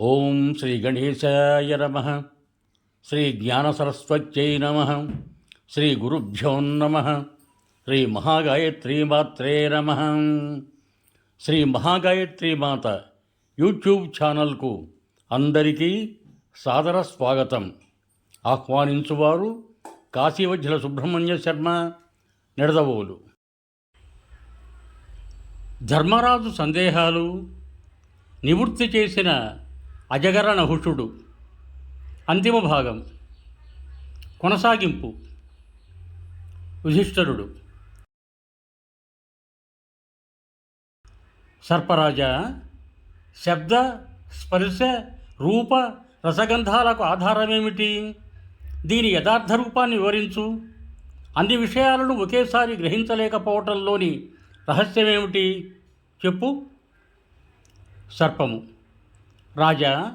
ఓం శ్రీ గణేశాయ నమ. శ్రీ జ్ఞానసరస్వత్యై నమ. శ్రీ గురుభ్యో నమ. శ్రీ మహాగాయత్రీమాత్రే నమ. శ్రీ మహాగాయత్రి మాత యూట్యూబ్ ఛానల్కు అందరికీ సాదర స్వాగతం. ఆహ్వానించువారు కాశీవజ్జల సుబ్రహ్మణ్య శర్మ నిడదవోలు. ధర్మరాజు సందేహాలు నివృత్తి చేసిన అజగర నహుషుడు అంతిమ భాగం. కొనసాగింపు. యుధిష్ఠరుడు. సర్పరాజా శబ్ద స్పర్శ రూప రసగంధాలకు ఆధారమేమిటి? దీని యథార్థ రూపాన్ని వివరించు. అన్ని విషయాలను ఒకేసారి గ్రహించలేకపోవటంలోని రహస్యమేమిటి? చెప్పు. సర్పము. రాజా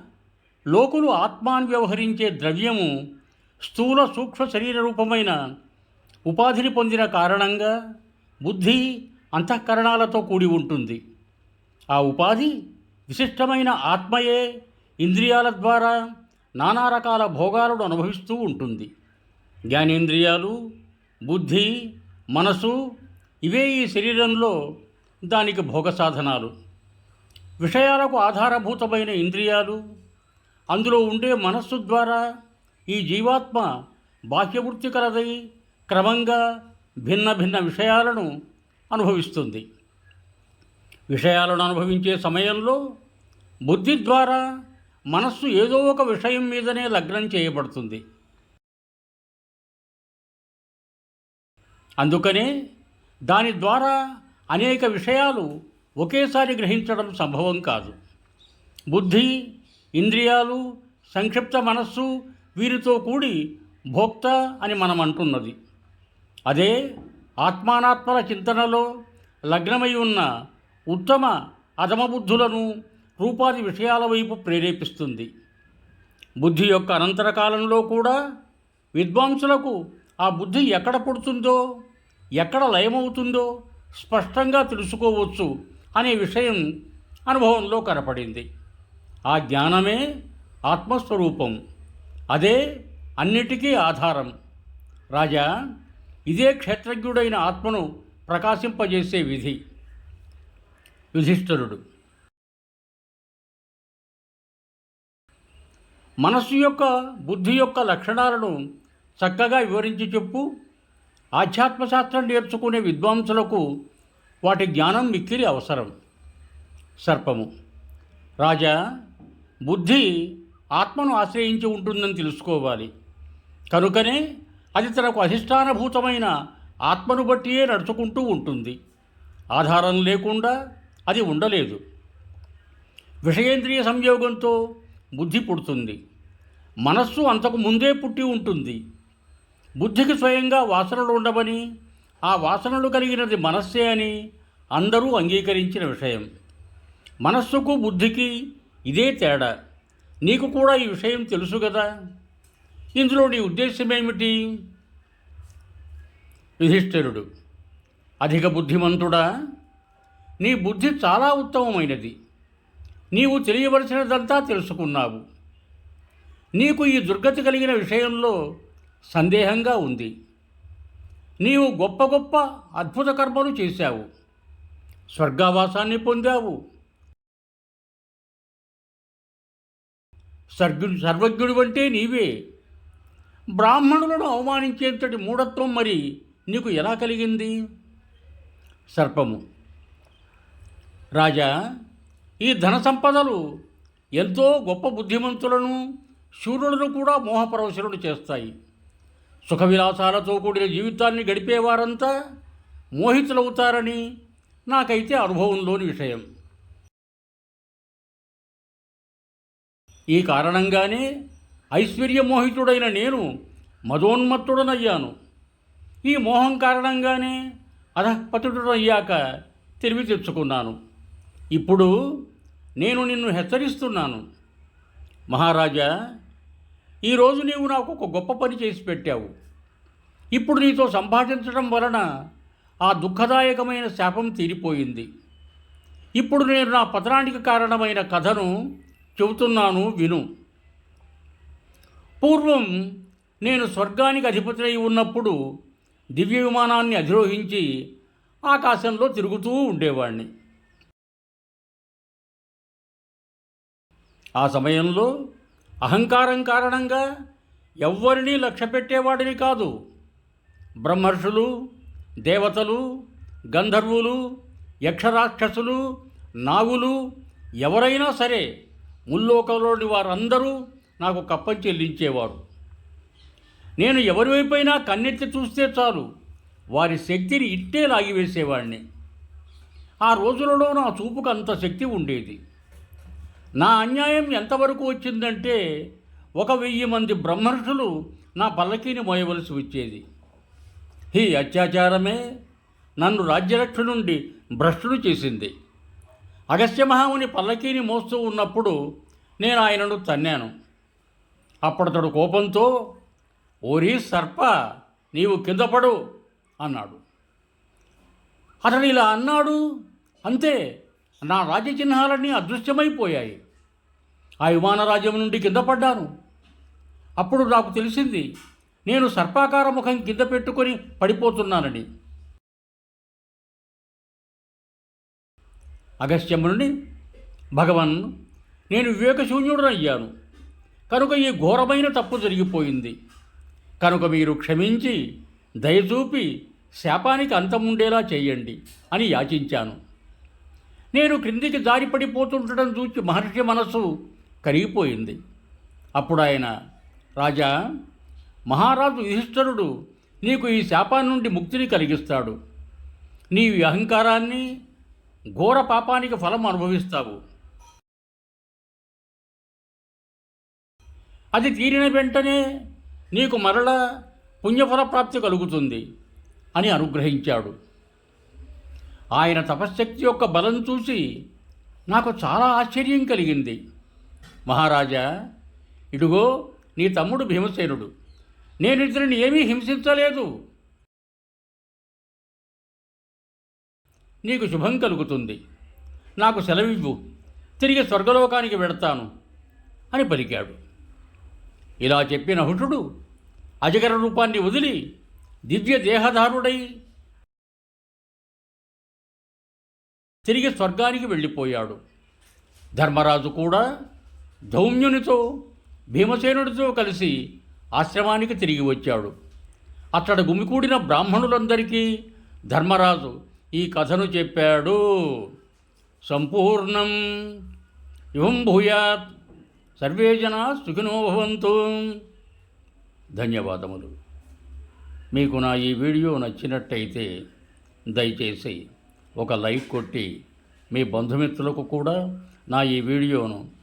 లోకులు ఆత్మాన్ వ్యవహరించే ద్రవ్యము స్థూల సూక్ష్మ శరీర రూపమైన ఉపాధిని పొందిన కారణంగా బుద్ధి అంతఃకరణాలతో కూడి ఉంటుంది. ఆ ఉపాధి విశిష్టమైన ఆత్మయే ఇంద్రియాల ద్వారా నానా రకాల భోగాలను అనుభవిస్తూ ఉంటుంది. జ్ఞానేంద్రియాలు బుద్ధి మనసు ఇవే ఈ శరీరంలో దానికి భోగ సాధనాలు విషయాలకు ఆధారభూతమైన ఇంద్రియాలు అందులో ఉండే మనస్సు ద్వారా ఈ జీవాత్మ బాహ్యవృత్తి కలదై క్రమంగా భిన్న భిన్న విషయాలను అనుభవిస్తుంది. విషయాలను అనుభవించే సమయంలో బుద్ధి ద్వారా మనస్సు ఏదో ఒక విషయం మీదనే లగ్నం చేయబడుతుంది. అందుకనే దాని ద్వారా అనేక విషయాలు ఒకేసారి గ్రహించడం సంభవం కాదు. బుద్ధి ఇంద్రియాలు సంక్షిప్త మనస్సు వీరితో కూడి భోక్త అని మనం అంటున్నది అదే ఆత్మానాత్మల చింతనలో లగ్నమై ఉన్న ఉత్తమ అధమబుద్ధులను రూపాది విషయాల వైపు ప్రేరేపిస్తుంది. బుద్ధి యొక్క అనంతర కాలంలో కూడా విద్వాంసులకు ఆ బుద్ధి ఎక్కడ పుడుతుందో ఎక్కడ లయమవుతుందో స్పష్టంగా తెలుసుకోవచ్చు అనే విషయం అనుభవంలో కనపడింది. ఆ జ్ఞానమే ఆత్మస్వరూపం. అదే అన్నిటికీ ఆధారం. రాజా ఇదే క్షేత్రజ్ఞుడైన ఆత్మను ప్రకాశింపజేసే విధి. యుధిష్ఠరుడు. మనస్సు యొక్క బుద్ధి యొక్క లక్షణాలను చక్కగా వివరించి చెప్పు. ఆధ్యాత్మశాస్త్రం నేర్చుకునే విద్వాంసులకు వాటి జ్ఞానం మిక్కిలి అవసరం. సర్పము. రాజా బుద్ధి ఆత్మను ఆశ్రయించి ఉంటుందని తెలుసుకోవాలి. కనుకనే అది తనకు అధిష్టానభూతమైన ఆత్మను బట్టియే నడుచుకుంటూ ఉంటుంది. ఆధారం లేకుండా అది ఉండలేదు. విషయేంద్రియ సంయోగంతో బుద్ధి పుడుతుంది. మనస్సు అంతకు ముందే పుట్టి ఉంటుంది. బుద్ధికి స్వయంగా వాసనలు ఉండవని ఆ వాసనలు కలిగినది మనస్సే అని అందరూ అంగీకరించిన విషయం. మనస్సుకు బుద్ధికి ఇదే తేడా. నీకు కూడా ఈ విషయం తెలుసు కదా? ఇందులో నీ ఉద్దేశం ఏమిటి యుధిష్ఠిరుడు అధిక బుద్ధిమంతుడా? నీ బుద్ధి చాలా ఉత్తమమైనది. నీవు తెలియవలసినదంతా తెలుసుకున్నావు. నీకు ఈ దుర్గతి కలిగిన విషయంలో సందేహంగా ఉంది. నీవు గొప్ప గొప్ప అద్భుత కర్మలు చేశావు. స్వర్గావాసాన్ని పొందావు. సర్గుడు సర్వజ్ఞుడు అంటే నీవే. బ్రాహ్మణులను అవమానించేంతటి మూఢత్వం మరి నీకు ఎలా కలిగింది? సర్పము. రాజా ఈ ధన సంపదలు ఎంతో గొప్ప బుద్ధిమంతులను శూరులను కూడా మోహపరవశులను చేస్తాయి. సుఖ విలాసాలతో కూడిన జీవితాన్ని గడిపేవారంతా మోహితులవుతారని నాకైతే అనుభవంలోని విషయం. ఈ కారణంగానే ఐశ్వర్యమోహితుడైన నేను మదోన్మత్తుడనయ్యాను. ఈ మోహం కారణంగానే అధపతుడనయ్యాక తెలివి తెచ్చుకున్నాను. ఇప్పుడు నేను నిన్ను హెచ్చరిస్తున్నాను. మహారాజా ఈరోజు నీవు నాకు ఒక గొప్ప పని చేసి పెట్టావు. ఇప్పుడు నీతో సంభాషించడం వలన ఆ దుఃఖదాయకమైన శాపం తీరిపోయింది. ఇప్పుడు నేను నా పతనానికి కారణమైన కథను చెబుతున్నాను విను. పూర్వం నేను స్వర్గానికి అధిపతి ఉన్నప్పుడు దివ్య విమానాన్ని అధిరోహించి ఆకాశంలో తిరుగుతూ ఉండేవాణ్ణి. ఆ సమయంలో అహంకారం కారణంగా ఎవ్వరినీ లక్ష్య పెట్టేవాడిని కాదు. బ్రహ్మర్షులు దేవతలు గంధర్వులు యక్షరాక్షసులు నాగులు ఎవరైనా సరే ముల్లోకంలోని వారందరూ నాకు కప్పం చెల్లించేవారు. నేను ఎవరి వైపైనా కన్నెత్తి చూస్తే చాలు వారి శక్తిని ఇట్టే లాగివేసేవాడిని ఆ రోజులలో నా చూపుకు అంత శక్తి ఉండేది. నా అన్యాయం ఎంతవరకు వచ్చిందంటే ఒక వెయ్యి మంది బ్రహ్మర్షులు నా పల్లకీని మోయవలసి వచ్చేది. ఈ అత్యాచారమే నన్ను రాజ్యరక్ష నుండి భ్రష్టుడు చేసింది. అగస్త్య మహాముని పల్లకీని మోస్తూ ఉన్నప్పుడు నేను ఆయనను తన్నాను. అప్పటితడు కోపంతో ఓరి సర్ప నీవు కింద పడు అన్నాడు. అతడు ఇలా అన్నాడు అంతే నా రాజ్యచిహ్నాలన్నీ అదృశ్యమైపోయాయి. ఆ విమానరాజ్యం నుండి కింద పడ్డాను. అప్పుడు నాకు తెలిసింది నేను సర్పాకార ముఖం కింద పెట్టుకొని పడిపోతున్నానని. అగస్త్యముని భగవన్ నేను వివేకశూన్యుడనయ్యాను. కనుక ఈ ఘోరమైన తప్పు జరిగిపోయింది. కనుక మీరు క్షమించి దయచూపి శాపానికి అంతముండేలా చేయండి అని యాచించాను. నేను క్రిందికి జారిపడిపోతుండటం చూచి మహర్షి మనస్సు కరిగిపోయింది. అప్పుడు ఆయన రాజా మహారాజు యుధిష్ఠరుడు నీకు ఈ శాపాన్ని నుండి ముక్తిని కలిగిస్తాడు. నీవి అహంకారాన్ని ఘోర పాపానికి ఫలం అనుభవిస్తావు. అది తీరిన వెంటనే నీకు మరల పుణ్యఫల ప్రాప్తి కలుగుతుంది అని అనుగ్రహించాడు. ఆయన తపశ్శక్తి యొక్క బలం చూసి నాకు చాలా ఆశ్చర్యం కలిగింది. మహారాజా ఇడుగో నీ తమ్ముడు భీమసేనుడు. నేను ఏమీ హింసించలేదు. నీకు శుభం కలుగుతుంది. నాకు సెలవివ్వు. తిరిగి స్వర్గలోకానికి వెడతాను అని పలికాడు. ఇలా చెప్పిన హుటుడు అజగర రూపాన్ని వదిలి దివ్య దేహధారుడై తిరిగి స్వర్గానికి వెళ్ళిపోయాడు. ధర్మరాజు కూడా ధౌమ్యునితో భీమసేనుడితో కలిసి ఆశ్రమానికి తిరిగి వచ్చాడు. అక్కడ గుమికూడిన బ్రాహ్మణులందరికీ ధర్మరాజు ఈ కథను చెప్పాడు. సంపూర్ణం. ఇవం భూయాత్. సర్వే జనా సుఖినోభవంతు ధన్యవాదములు. మీకు నా ఈ వీడియో నచ్చినట్టయితే దయచేసి ఒక లైక్ కొట్టి మీ బంధుమిత్రులకు కూడా నా ఈ వీడియోను